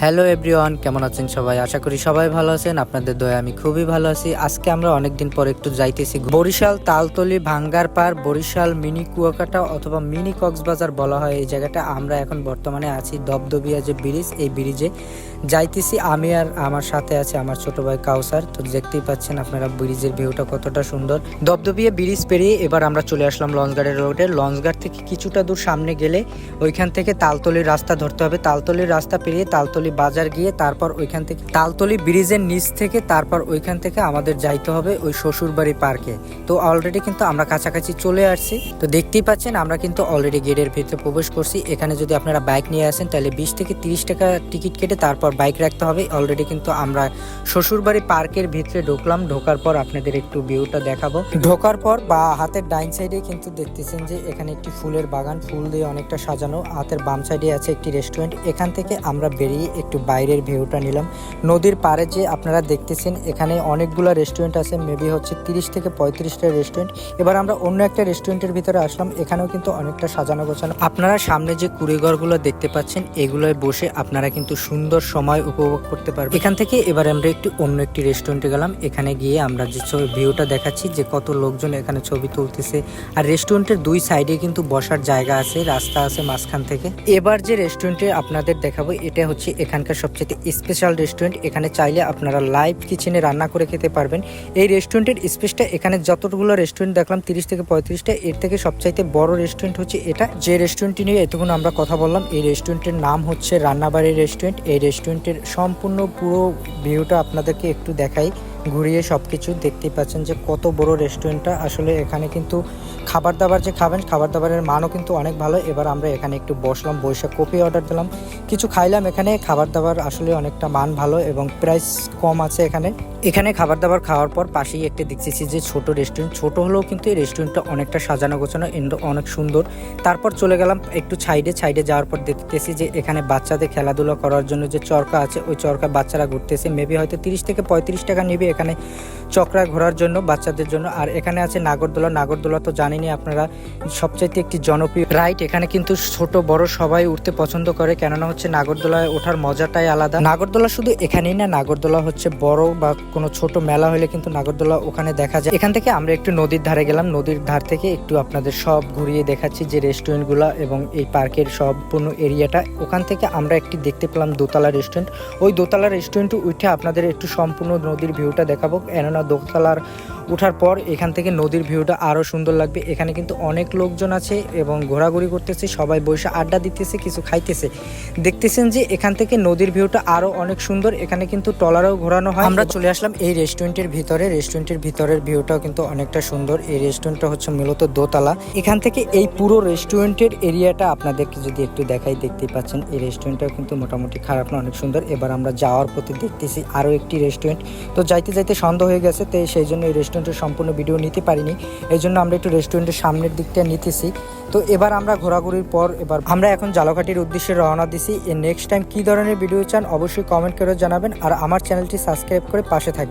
Hello everyone, কেমন আছেন সবাই? আশা করি সবাই ভালো আছেন। আপনাদের দয়া আমি খুবই ভালো আছি। আজকে আমরা অনেকদিন পর একটু যাইতেছি বরিশাল তালতলি ভাঙ্গার পার, বরিশাল মিনি কুয়াকাটা অথবা মিনি কক্সবাজার বলা হয় এই জায়গাটা। আমরা এখন বর্তমানে আছি দবদবিয়া যে ব্রিজ, এই ব্রিজে যাইতেছি। আমি আর আমার সাথে আছে আমার ছোট ভাই কাউসার। তো দেখতেই পাচ্ছেন আপনারা ব্রিজের ভিউটা কতটা সুন্দর। দবদবিয়া ব্রিজ পেরিয়ে এবার আমরা চলে আসলাম লঞ্চঘাটের রোডে। লঞ্চঘাট থেকে কিছুটা দূর সামনে গেলে ওইখান থেকে তালতলির রাস্তা ধরতে হবে। তালতলির রাস্তা পেরিয়ে তালতলি বাজার গিয়ে তারপর ওইখান থেকে তালতলি ব্রিজের নিচ থেকে তারপর ওইখান থেকে আমাদের যাইতে হবে ওই শ্বশুরবাড়ি পার্কে। তো অলরেডি কিন্তু আমরা কাছাকাছি চলে আসছি। তো দেখতেই পাচ্ছেন, আমরা কিন্তু অলরেডি গেটের ভিতরে প্রবেশ করছি। এখানে যদি আপনারা বাইক নিয়ে আসেন, তাহলে বিশ থেকে তিরিশ টাকা টিকিট কেটে তারপর বাইক রাখতে হবে। অলরেডি কিন্তু আমরা শ্বশুরবাড়ি পার্কের ভিতরে ঢুকলাম। ঢোকার পর আপনাদের একটু ভিউটা দেখাবো। ঢোকার পর বা হাতের ডাইন সাইডে কিন্তু দেখতেছেন যে, এখানে একটি ফুলের বাগান। ফুল দিয়ে অনেকটা সাজানো। হাতের বাম সাইডে আছে একটি রেস্টুরেন্ট এখান থেকে আমরা বেরিয়ে একটু বাইরের ভিউটা নিলাম। নদীর পাড়ে যে আপনারা দেখতেছেন, এখানে অনেকগুলো রেস্টুরেন্ট আছে মেবি হচ্ছে তিরিশ থেকে পঁয়ত্রিশটা রেস্টুরেন্ট এবার আমরা অন্য একটা রেস্টুরেন্টের ভিতরে আসলাম, এখানেও কিন্তু অনেকটা সাজানো গোছানো আপনারা সামনে যে কুড়িঘরগুলো দেখতে পাচ্ছেন, এগুলোয় বসে আপনারা কিন্তু সুন্দর সময় উপভোগ করতে পারবেন। এখান থেকে এবার আমরা একটু অন্য একটি রেস্টুরেন্টে গেলাম, এখানে গিয়ে আমরা যে ভিউটা দেখাচ্ছি, যে কত লোকজন এখানে ছবি তুলতেছে। আর রেস্টুরেন্টের দুই সাইডে কিন্তু বসার জায়গা আছে, রাস্তা আছে মাঝখান থেকে। এবার যে রেস্টুরেন্টে আপনাদের দেখাবো, এটা হচ্ছে এখানকার সবচেয়ে স্পেশাল রেস্টুরেন্ট এখানে চাইলে আপনারা লাইভ কিচেনে রান্না করে খেতে পারবেন। এই রেস্টুরেন্টের স্পেসটা এখানে যতগুলো রেস্টুরেন্ট দেখলাম, তিরিশ থেকে পঁয়ত্রিশটা, এর থেকে সবচাইতে বড় রেস্টুরেন্ট হচ্ছে এটা। যে রেস্টুরেন্টটি নিয়ে এতক্ষণ আমরা কথা বললাম, এই রেস্টুরেন্টের নাম হচ্ছে রান্নাবাড়ি রেস্টুরেন্ট এই রেস্টুরেন্টের সম্পূর্ণ পুরো ভিউটা আপনাদেরকে একটু দেখাই। ঘুরিয়ে সব কিছু দেখতেই পাচ্ছেন যে কত বড় রেস্টুরেন্টটা। আসলে এখানে কিন্তু খাবার দাবার যে খাবেন খাবার দাবারের মানও কিন্তু অনেক ভালো। এবার আমরা এখানে একটু বসলাম বৈশাখ কপি অর্ডার দিলাম। কিছু খাইলাম এখানে খাবার দাবার আসলে অনেকটা মান ভালো এবং প্রাইস কম আছে এখানে। এখানে খাবার দাবার খাওয়ার পর পাশেই একটা দেখতেছি যে ছোট রেস্টুরেন্ট ছোট হলেও কিন্তু এই রেস্টুরেন্টটা অনেকটা সাজানো গোছানো এন্ড অনেক সুন্দর। তারপর চলে গেলাম একটু সাইডে সাইডে যাওয়ার পর দেখতেছি যে এখানে বাচ্চাদের খেলাধুলা করার জন্য যে চরকা আছে, ওই চরকা বাচ্চারা ঘুরতেছে। মেবি হয়তো তিরিশ থেকে পঁয়ত্রিশ টাকা নেবে এখানে। চক্রা ঘোরার জন্য, বাচ্চাদের জন্য। আর এখানে আছে নাগরদোলা। নাগরদোলা তো জানেনই আপনারা, সবচাইতে একটি জনপ্রিয় রাইড। এখানে কিন্তু ছোট, বড় সবাই উঠতে পছন্দ করে, কেননা হচ্ছে নাগরদোলায় ওঠার মজাটাই আলাদা। নাগরদোলা শুধু এখানেই না, নাগরদোলা হচ্ছে বড় বা কোনো ছোট মেলা হলে কিন্তু নাগরদোলা ওখানে দেখা যায়। এখান থেকে আমরা একটু নদীর ধারে গেলাম। নদীর ধার থেকে একটু আপনাদের সব ঘুরিয়ে দেখাচ্ছি যে রেস্টুরেন্টগুলো এবং এই পার্কের সম্পূর্ণ এরিয়াটা। ওখান থেকে আমরা একটি দেখতে পেলাম দোতলা রেস্টুরেন্ট। ওই দোতলা রেস্টুরেন্টে উঠে আপনাদের একটু সম্পূর্ণ নদীর ভিউটা দেখাবো। কেননা দোতলার ওঠার পর এখান থেকে নদীর ভিউটা আরও সুন্দর লাগবে। এখানে কিন্তু অনেক লোকজন আছে এবং ঘোরাঘুরি করতেছে, সবাই বসে আড্ডা দিতেছে, কিছু খাইতেছে। দেখতেছেন যে এখান থেকে নদীর ভিউটা আরও অনেক সুন্দর, এখানে কিন্তু ট্রলারও ঘোরানো হয়। আমরা চলে আসলাম এই রেস্টুরেন্টের ভিতরে, রেস্টুরেন্টের ভিতরের ভিউটাও কিন্তু অনেকটা সুন্দর। এই রেস্টুরেন্টটা হচ্ছে মূলত দোতলা। এখান থেকে এই পুরো রেস্টুরেন্টের এরিয়াটা আপনাদেরকে যদি একটু দেখাই, দেখতেই পাচ্ছেন, এই রেস্টুরেন্টটাও কিন্তু মোটামুটি খারাপ না, অনেক সুন্দর। এবার আমরা যাওয়ার প্রতি দেখতেছি আরও একটি রেস্টুরেন্ট। তো যাইতে যাইতে সন্দেহ হয়ে গেছে, তো সেই জন্য এই রেস্টুরেন্টের সম্পূর্ণ ভিডিও নিতে পারিনি। এই জন্য আমরা একটু রেস্টুরেন্টের সামনের দিকটা নিতেছি। তো এবার আমরা ঘোরাঘুরির পর এবার আমরা এখন জালঘাটির উদ্দেশ্যে রওনা দিছি। নেক্সট টাইম কী ধরনের ভিডিও চান অবশ্যই কমেন্ট করে জানাবেন। আর আমার চ্যানেলটি সাবস্ক্রাইব করে পাশে থাকবেন।